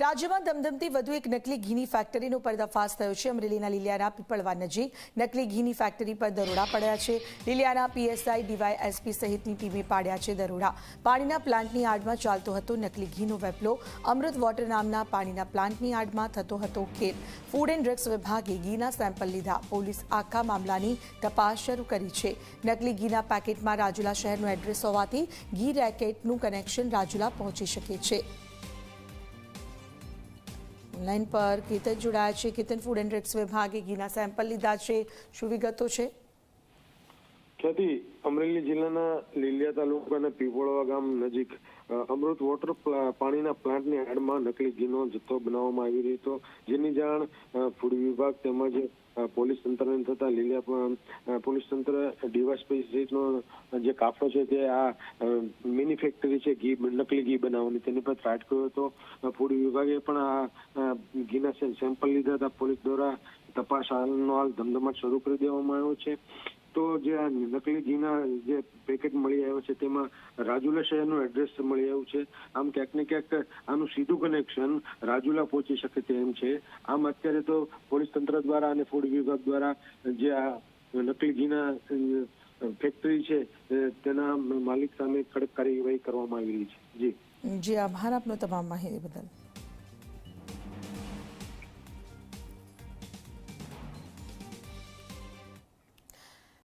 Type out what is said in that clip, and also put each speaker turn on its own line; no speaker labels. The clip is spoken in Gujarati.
રાજ્યમાં ધમધમતી વધુ એક નકલી ઘીની ફેક્ટરીનો પર્દાફાશ થયો છે. અમરેલીના લીલિયાના પીપળવા નજીક નકલી ઘીની ફેક્ટરી પર દરોડા પડ્યા છે. લીલિયાના પીએસઆઈ ડીવાય એસપી સહિતની ટીમે પાડ્યા છે દરોડા. પાણીના પ્લાન્ટની આડમાં ચાલતો હતો નકલી ઘીનો વેપલો. અમૃત વોટર નામના પાણીના પ્લાન્ટની આડમાં થતો હતો ખેલ. ફૂડ એન્ડ ડ્રગ્સ વિભાગે ઘીના સેમ્પલ લીધા. પોલીસ આખા મામલાની તપાસ શરૂ કરી છે. નકલી ઘીના પેકેટમાં રાજુલા શહેરનું એડ્રેસ હોવાથી ઘી રેકેટનું કનેક્શન રાજુલા પહોંચી શકે છે. ઓનલાઈન પર કેતન જોડાયા છે. કેતન ફૂડ એન્ડ ડ્રગ્સ વિભાગે ઘીના સેમ્પલ લીધા છે. શું વિગતો છે?
ખ્યાતિ અમરેલી જિલ્લાના લીલિયા તાલુકાના પીપોળવા ગામ નજીક અમૃત વોટર પાણીના પ્લાન્ટની આડમાં નકલી ઘીનો જથ્થો બનાવવામાં આવી રહ્યો હતો. જેની જાણ ફૂડ વિભાગ તેમજ પોલીસ તંત્રને થતા લીલિયા પોલીસ તંત્ર ડીવાયસપી સહિતનો જે કાફલો છે તે આ મિની ફેક્ટરી છે, ઘી નકલી ઘી બનાવવાની. તેની પર ત્રાટ કર્યો હતો. ફૂડ વિભાગે પણ આ ઘીના સેમ્પલ લીધા હતા. પોલીસ દ્વારા તપાસ હાલનો હાલ ધમધમાટ શરૂ કરી દેવામાં આવ્યો છે. તો જે આ નકલી ઘીના જે પેકેટ મળી આવ્યો છે, તેમાં રાજુલા શહેરનું એડ્રેસ મળી આવ્યું છે. આમ ક્યાંક ને ક્યાંક આનું સીધું કનેક્શન રાજુલા પહોંચી શકે તેમ છે. આમ અત્યારે તો પોલીસ તંત્ર દ્વારા અને ફૂડ વિભાગ દ્વારા જે આ નકલી ઘીના ફેક્ટરી છે તેના માલિક સામે કડક કાર્યવાહી કરવામાં આવી રહી છે. જી.
જી, આભાર આપનો તમામ માહિતી બદલ.